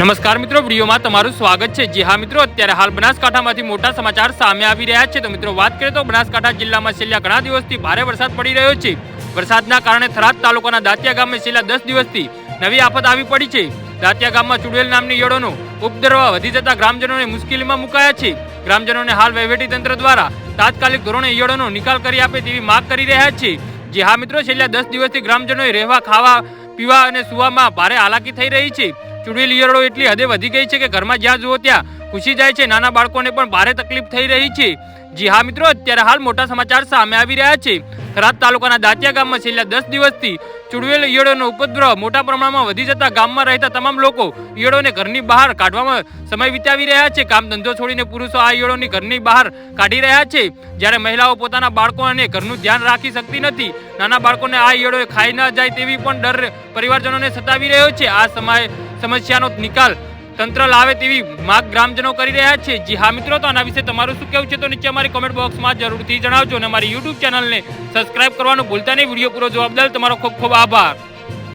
નમસ્કાર મિત્રો, વિડીયોમાં તમારું સ્વાગત છે. જી હા મિત્રો, અત્યારે હાલ બનાસકાંઠામાંથી મોટા સમાચાર સામે આવી રહ્યા છે. તો મિત્રો, વાત કરીએ તો બનાસકાંઠા જિલ્લામાં છેલ્લા ઘણા દિવસથી ભારે વરસાદ પડી રહ્યો છે. વરસાદના કારણે થરાદ તાલુકાના દાંતિયા ગામે છેલ્લા દસ દિવસથી નવી આફત આવી પડી છે. દાંતિયા ગામમાં ચુડેલ નામની ઈયળોનો ઉપદ્રવ વધી જતા ગ્રામજનોને મુશ્કેલીમાં મુકાયા છે. ગ્રામજનોને હાલ વહીવટી તંત્ર દ્વારા તાત્કાલિક ધોરણે ઈયળોનો નિકાલ કરી આપે તેવી માંગ કરી રહ્યા છે. જે હા મિત્રો, છેલ્લા દસ દિવસથી ગ્રામજનોએ રહેવા, ખાવા પીવા અને સુવામાં ભારે હાલાકી થઈ રહી છે. ચૂંટણી ઈયળો એટલી હદે વધી ગઈ છે કે ઘરમાં જ્યાં જુઓ ત્યાં ઘૂસી જાય છે. નાના બાળકોને પણ ભારે તકલીફ થઈ રહી છે. જી હા મિત્રો, અત્યારે હાલ મોટા સમાચાર સામે આવી રહ્યા છે. થરાદ તાલુકાના દાંતિયા ગામમાં છેલ્લા દસ દિવસથી ચૂડવેલ ઈયળોનો ઉપદ્રવ મોટા પ્રમાણમાં વધી જતા ગામમાં રહેતા તમામ લોકો ઈયળોને ઘરની બહાર કાઢવામાં સમય વિતાવી રહ્યા છે. કામ ધંધો છોડીને પુરુષો આ ઈયળોની ઘરની બહાર કાઢી રહ્યા છે. જ્યારે મહિલાઓ પોતાના બાળકો અને ઘરનું ધ્યાન રાખી શકતી નથી. નાના બાળકોને આ ઈયળો ખાઈ ન જાય તેવી પણ ડર પરિવારજનોને સતાવી રહ્યો છે. આ સમય સમસ્યાનો નિકાલ તંત્ર લાવે તેવી માગ ગ્રામજનો કરી રહ્યા છે. જી હા મિત્રો, તો આના વિશે તમારું શું કહેવું છે તો નીચે અમારી કોમેન્ટ બોક્સમાં જરૂરથી જણાવજો અને અમારી યુટ્યુબ ચેનલને સબસ્ક્રાઇબ કરવાનું ભૂલતા નહીં. વીડિયો પૂરો જોવા બદલ તમારો ખૂબ ખૂબ આભાર.